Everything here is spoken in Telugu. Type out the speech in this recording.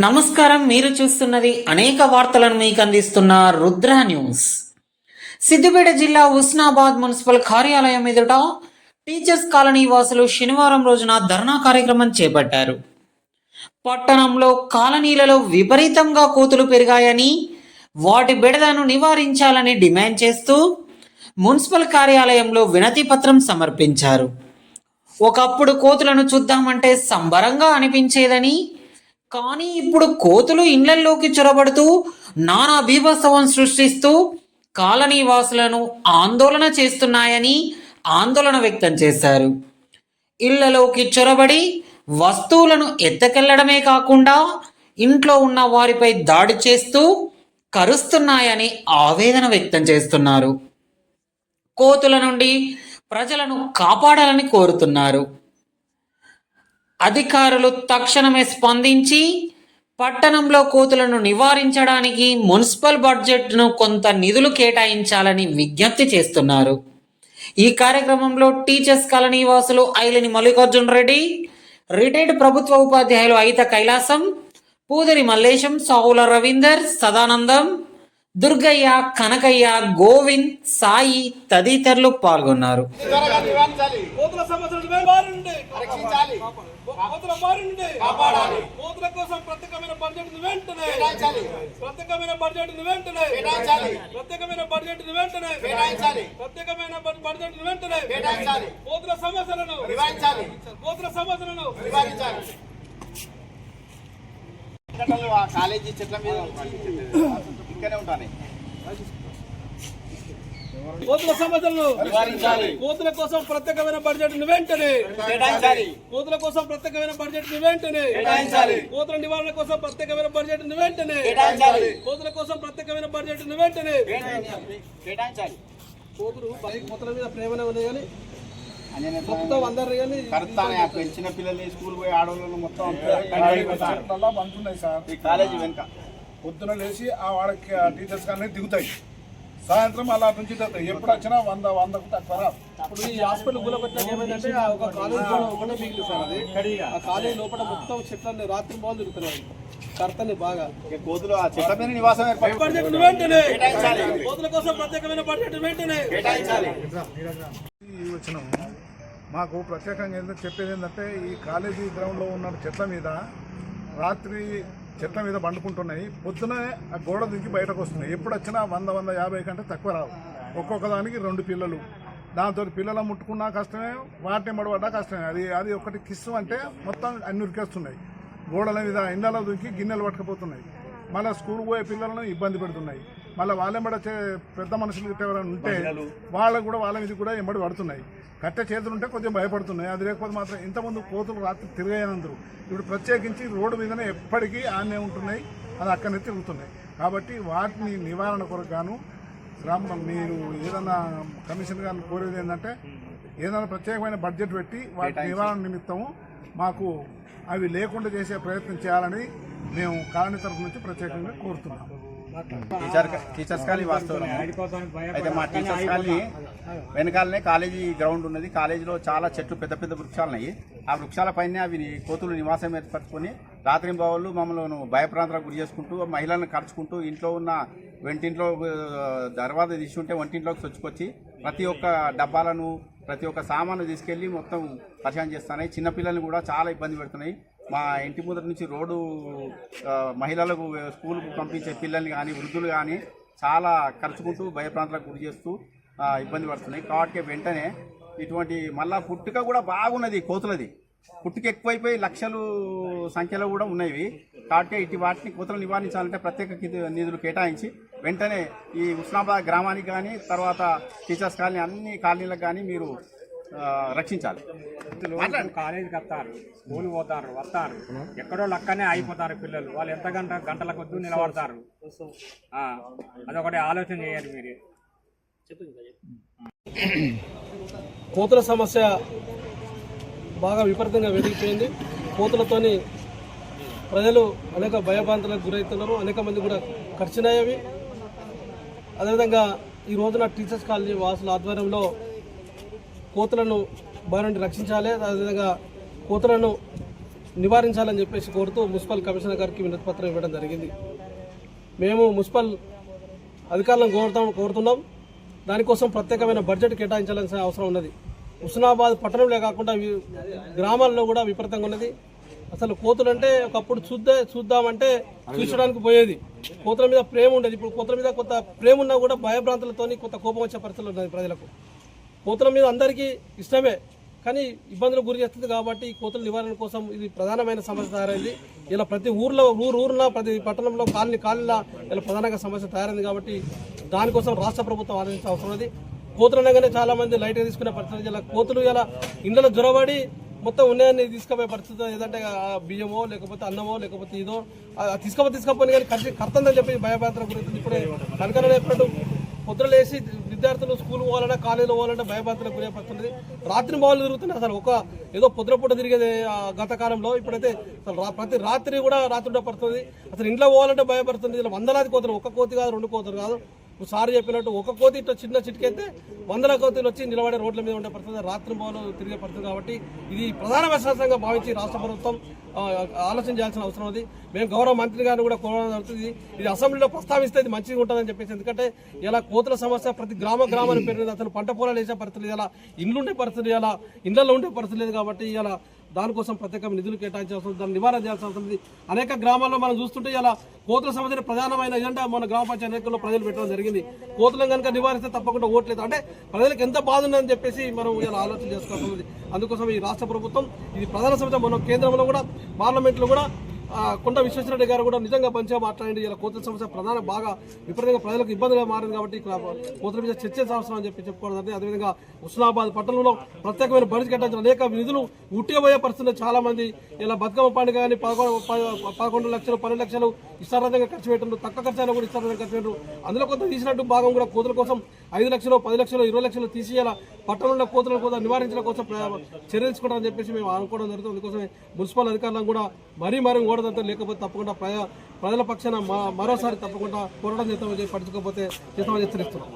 నమస్కారం మీరు చూస్తున్నది అనేక వార్తలను మీకు అందిస్తున్న రుద్ర న్యూస్. సిద్దిపేట జిల్లా ఉస్నాబాద్ మున్సిపల్ కార్యాలయం ఎదుట టీచర్స్ కాలనీ వాసులు శనివారం రోజున ధర్నా కార్యక్రమం చేపట్టారు. పట్టణంలో కాలనీలలో విపరీతంగా కోతులు పెరిగాయని వాటి బెడదను నివారించాలని డిమాండ్ చేస్తూ మున్సిపల్ కార్యాలయంలో వినతి పత్రం సమర్పించారు. ఒకప్పుడు కోతులను చూద్దామంటే సంబరంగా అనిపించేదని కానీ ఇప్పుడు కోతులు ఇళ్ళల్లోకి చొరబడుతూ నానా బీభత్సవం సృష్టిస్తూ కాలనీ వాసులను ఆందోళన చేస్తున్నాయని ఆందోళన వ్యక్తం చేశారు. ఇళ్ళలోకి చొరబడి వస్తువులను ఎత్తకెళ్ళడమే కాకుండా ఇంట్లో ఉన్న వారిపై దాడి చేస్తూ కరుస్తున్నాయని ఆవేదన వ్యక్తం చేస్తున్నారు. కోతుల నుండి ప్రజలను కాపాడాలని కోరుతున్నారు. అధికారులు తక్షణమే స్పందించి పట్టణంలో కోతులను నివారించడానికి మున్సిపల్ బడ్జెట్ను కొంత నిధులు కేటాయించాలని విజ్ఞప్తి చేస్తున్నారు. ఈ కార్యక్రమంలో టీచర్స్ కాలనీ వాసులు ఐలిని మల్లికార్జున్ రెడ్డి రిటైర్డ్ ప్రభుత్వ ఉపాధ్యాయులు అయిత కైలాసం పూదరి మల్లేశం సావుల రవీందర్ సదానందం దుర్గయ్య కనకయ్య గోవింద్ సాయి తదితరులు పాల్గొన్నారు. కోతుల బారిండి కాపాడాలి. కోతుల కోసం ప్రత్యేకమైన బడ్జెట్ వెంటనే కేటాయించాలి. ప్రత్యేకమైన బడ్జెట్ వెంటనే కేటాయించాలి. ప్రత్యేకమైన బడ్జెట్ వెంటనే కేటాయించాలి. ప్రత్యేకమైన బడ్జెట్ వెంటనే కేటాయించాలి. కోతుల సమస్యలను నివారించాలి. కోతుల సమస్యలను నివారించాలి. ఆ కాలేజీ చెట్ల మీద ఇక్కడే ఉంటాను కోతుల సమస్యలను నివారించాలి. కోతుల కోసం ప్రత్యేకమైన బడ్జెట్ వెంటనే కేటాయించాలి. కోతుల కోసం ప్రత్యేకమైన బడ్జెట్ వెంటనే కేటాయించాలి. కోతుల నివారణ కోసం ప్రత్యేకమైన బడ్జెట్ వెంటనే కేటాయించాలి. కోతుల కోసం ప్రత్యేకమైన బడ్జెట్ వెంటనే కేటాయించాలి. కోతులు కోతుల మీద ప్రేమనే ఉంది కానీ పెంచిన పిల్లల్ని స్కూల్ పోయి ఆడవాళ్ళను మొత్తం బంతున్నాయి సార్. ఈ కాలేజీ వెనుక. పొద్దున లేచి ఆ వాళ్ళకి టీచర్స్ కానీ దిగుతాయి. సాయంత్రం అలా నుంచి ఎప్పుడు వచ్చినా వంద వందకు తక్కువ రాదు ఇప్పుడు ఈ హాస్పిటల్ గులకొట్టినాక ఏమైందంటే ఆ ఒక కాలేజ్ కూడా ఒకటే మిగిలి సార్ అది. ఆ కాలేజ్ లోపల మొత్తం చెట్లన్నీ రాత్రి బాగా తిరుగుతున్నాయి కర్తని బాగా. ఇక కోతులు ఆ చెట్ల మీద నివాసం వెంటనే. కేటాయించాలి. కోతుల కోసం ప్రత్యేకమైన బడ్జెట్ వెంటనే. ఈ వచ్చినాము మాకు ప్రత్యేకంగా ఏంటంటే చెప్పేది ఏంటంటే ఈ కాలేజీ గ్రౌండ్లో ఉన్న చెట్ల మీద రాత్రి చెట్ల మీద పండుకుంటున్నాయి. పొద్దున ఆ గోడ దిగి బయటకు వస్తున్నాయి. ఎప్పుడు వచ్చినా వంద వంద యాభై కంటే తక్కువ రావు. ఒక్కొక్క దానికి రెండు పిల్లలు. దాంతో పిల్లలు ముట్టుకున్నా కష్టమే వాటిని మడబడ్డా కష్టమే. అది అది ఒకటి కిస్సు అంటే మొత్తం అన్ని ఉరికేస్తున్నాయి. గోడల మీద ఇండ్లలో దుంకి గిన్నెలు పట్టుకుపోతున్నాయి. మళ్ళీ స్కూల్ పోయే పిల్లలను ఇబ్బంది పెడుతున్నాయి. మళ్ళీ వాళ్ళెంబడ పెద్ద మనుషులు గిట్ట ఎవరైనా ఉంటే వాళ్ళకు కూడా వాళ్ళ మీద కూడా ఎంబడి పడుతున్నాయి. కట్టె చేతులు ఉంటే కొంచెం భయపడుతున్నాయి. అది లేకపోతే మాత్రం ఇంతకుముందు కోతులు రాత్రి తిరిగాయనందరూ ఇప్పుడు ప్రత్యేకించి రోడ్డు మీదనే ఎప్పటికీ ఆనే ఉంటున్నాయి. అది అక్కడనే తిరుగుతున్నాయి. కాబట్టి వాటిని నివారణ కొరకు గాను గ్రామ మీరు ఏదన్నా కమిషన్ గారిని కోరేది ఏంటంటే ఏదైనా ప్రత్యేకమైన బడ్జెట్ పెట్టి వాటి నివారణ నిమిత్తము మాకు అవి లేకుండా చేసే ప్రయత్నం చేయాలని మేము కాలనీ తరఫు నుంచి ప్రత్యేకంగా కోరుతున్నాము. టీచర్ టీచర్స్ కాలనీ వాస్తవం. అయితే మా టీచర్స్ కాలనీ వెనకాలనే కాలేజీ గ్రౌండ్ ఉన్నది. కాలేజీలో చాలా చెట్లు పెద్ద పెద్ద వృక్షాలు ఉన్నాయి ఆ వృక్షాల పైన అవి కోతులు నివాసం ఏర్పరచుకొని రాత్రి బావులు మమ్మల్ని భయప్రాంతాలకు గురి చేసుకుంటూ మహిళలను ఖర్చుకుంటూ ఇంట్లో ఉన్న వెంటింట్లో దర్వాజా తీసి ఉంటే వంటింట్లోకి చొచ్చుకొచ్చి ప్రతి ఒక్క డబ్బాలను ప్రతి ఒక్క సామాను తీసుకెళ్ళి మొత్తం పరిశాన్ చేస్తున్నాయి. చిన్నపిల్లల్ని కూడా చాలా ఇబ్బంది పెడుతున్నాయి. మా ఇంటి ముందర నుంచి రోడ్డు మహిళలకు స్కూల్కు పంపించే పిల్లల్ని కానీ వృద్ధులు కానీ చాలా ఖర్చుకుంటూ భయప్రాంతాలకు గురి చేస్తూ ఇబ్బంది పడుతున్నాయి. కాబట్టి వెంటనే ఇటువంటి మళ్ళా పుట్టుక కూడా బాగున్నది కోతులది. పుట్టుక ఎక్కువైపోయి లక్షలు సంఖ్యలో కూడా ఉన్నాయి కాబట్టి ఇటు వాటిని కోతలు నివారించాలంటే ప్రత్యేక నిధులు కేటాయించి వెంటనే ఈ ఉస్నాబాద్ గ్రామానికి కానీ తర్వాత టీచర్స్ కాలనీ అన్ని కాలనీలకు కానీ మీరు రక్షించాలి. కాలేజీకి వస్తారు స్కూల్ పోతారు వస్తారు. ఎక్కడో లక్కనే అయిపోతారు పిల్లలు. వాళ్ళు ఎంత గంట గంటల కొద్దు నిలబడతారు. ఆ, అదొకటి ఆలోచన చేయాలి మీరు. కోతుల సమస్య బాగా విపరీతంగా పెరిగిపోయింది కోతులతోని ప్రజలు అనేక భయభ్రాంతులకు గురవుతున్నారు. అనేక మంది కూడా ఖర్చునయ్యేవి అదేవిధంగా ఈ రోజున టీచర్స్ కాలనీ వాసుల ఆధ్వర్యంలో కోతులను బారి నుండి రక్షించాలి అదేవిధంగా కోతులను నివారించాలని చెప్పేసి కోరుతూ మున్సిపల్ కమిషనర్ గారికి వినతి పత్రం ఇవ్వడం జరిగింది. మేము మున్సిపల్ అధికారులను కోరుతాం కోరుతున్నాం. దానికోసం ప్రత్యేకమైన బడ్జెట్ కేటాయించాల్సిన అవసరం ఉన్నది. హుస్నాబాద్ పట్టణంలో కాకుండా గ్రామాల్లో కూడా విపరీతంగా ఉన్నది. అసలు కోతులంటే ఒకప్పుడు చూద్దా చూద్దామంటే చూసడానికి పోయేది. కోతుల మీద ప్రేమ ఉండేది. ఇప్పుడు కోతుల మీద కొంత ప్రేమ ఉన్నా కూడా భయభ్రాంతులతో కొంత కోపం వచ్చే పరిస్థితులు ఉన్నది ప్రజలకు. కోతుల మీద అందరికీ ఇష్టమే. కానీ ఇబ్బందులకు గురి చేస్తుంది కాబట్టి ఈ కోతుల నివారణ కోసం ఇది ప్రధానమైన సమస్య తయారైంది. ఇలా ప్రతి ఊర్లో ఊరు ఊరున ప్రతి పట్టణంలో కాలనీ కాలనీలో ఇలా ప్రధానంగా సమస్య తయారైంది కాబట్టి దానికోసం రాష్ట్ర ప్రభుత్వం ఆలోచించిన అవసరం ఉంది కోతులు అనగానే చాలామంది లైట్గా తీసుకునే పరిస్థితి ఇలా కోతులు ఇలా ఇండ్లలో జ్వరబడి మొత్తం ఉన్నాయని తీసుకుపోయే పరిస్థితి ఏదంటే ఆ బియ్యమో లేకపోతే అన్నమో లేకపోతే ఇదో తీసుకపోతే తీసుకపోయి కానీ ఖర్చు కర్తందని చెప్పి భయభ్రాంతరం గురించి ఇప్పుడే కనకన చెప్పినట్టు పొద్దున లేచి విద్యార్థులు స్కూల్ పోవాలన్నా కాలేజీలో పోవాలంటే భయభ్రాంతులకు గురే పడుతుంది రాత్రి బావులు తిరుగుతున్నాయి అసలు ఒక ఏదో పొద్దునపూట తిరిగేది గత కాలంలో ఇప్పుడైతే అసలు రా- ప్రతి రాత్రి కూడా రాత్రి పడుతుంది అసలు ఇంట్లో పోవాలంటే భయపడుతుంది ఇలా వందలాది కోతలు ఒక కోతి కాదు రెండు కోతలు కాదు. సార్ చెప్పినట్టు ఒక కోతి ఇట్లా చిన్న చిటికైతే వందల కోతులు వచ్చి నిలబడే రోడ్ల మీద ఉండే పరిస్థితి. రాత్రి భవనం తిరిగే పరిస్థితి కాబట్టి ఇది ప్రధాన విశ్వాసంగా భావించి రాష్ట్ర ప్రభుత్వం ఆలోచన చేయాల్సిన అవసరం ఉంది. మేము గౌరవ మంత్రి గారిని కూడా కోరడం జరుగుతుంది. ఇది అసెంబ్లీలో ప్రస్తావిస్తే ఇది మంచిగా ఉంటుందని చెప్పేసి ఎందుకంటే ఇలా కోతుల సమస్య ప్రతి గ్రామ గ్రామాన్ని పెరిగింది అసలు పంట పొలాలు వేసే పరిస్థితి ఇలా ఇండ్లు ఉండే పరిస్థితి ఇలా ఇండ్లలో ఉండే పరిస్థితి లేదు కాబట్టి ఇలా దానికోసం ప్రత్యేక నిధులు కేటాయించాల్సి ఉంది దాన్ని నివారణ చేయాల్సి ఉంటుంది అనేక గ్రామాల్లో మనం చూస్తుంటే ఇలా కోతుల సమస్యని ప్రధానమైన ఎజెండా మన గ్రామ పంచాయతీ ఎన్నికల్లో ప్రజలు పెట్టడం జరిగింది. కోతులను కనుక నివారిస్తే తప్పకుండా ఓట్లేదు. అంటే ప్రజలకు ఎంత బాధ ఉందని చెప్పేసి మనం ఇలా ఆలోచన చేసుకోవాల్సి ఉంది. అందుకోసం ఈ రాష్ట్ర ప్రభుత్వం ఇది ప్రధాన సమస్య మన కేంద్రంలో కూడా పార్లమెంట్లో కూడా కొండ విశ్వేశ్వరరెడ్డి గారు కూడా నిజంగా మంచిగా మాట్లాడండి. ఇలా కోతుల సమస్య ప్రధాన బాగా విపరీతంగా ప్రజలకు ఇబ్బందిగా మారింది కాబట్టి ఇక్కడ కోతుల మీద చర్చించాల్సిన అని చెప్పి చెప్పుకోవడం అదేవిధంగా హుస్నాబాద్ పట్టణంలో ప్రత్యేకమైన బడ్జెట్ కట్టించిన అనేక నిధులు ఉట్టిపోయే పరిస్థితుల్లో చాలా మంది ఇలా బతుకమ్మ పండుగ కానీ పదకొండు పదకొండు లక్షలు పన్నెండు లక్షలు ఇష్టార్థంగా ఖర్చు పెట్టారు తక్కువ ఖర్చు కూడా ఇష్టార్థంగా ఖర్చు పెట్టారు అందులో కొంత తీసినట్టు భాగం కూడా కోతుల కోసం ఐదు లక్షలు పది లక్షలు ఇరవై లక్షలు తీసేయాలా పట్టణంలో కోతుల కోసం నివారించడం కోసం చర్యలు తీసుకుంటారని చెప్పేసి మేము అనుకోవడం జరుగుతుంది. అందుకోసమే మున్సిపల్ అధికారులను కూడా మరీ మరీ ఓడదంతా లేకపోతే తప్పకుండా ప్రజల పక్షాన మ- మరోసారి తప్పకుండా పోరాటం చేస్తామని చెప్పి పట్టించుకోకపోతే చేస్తామని హెచ్చరిస్తున్నాం.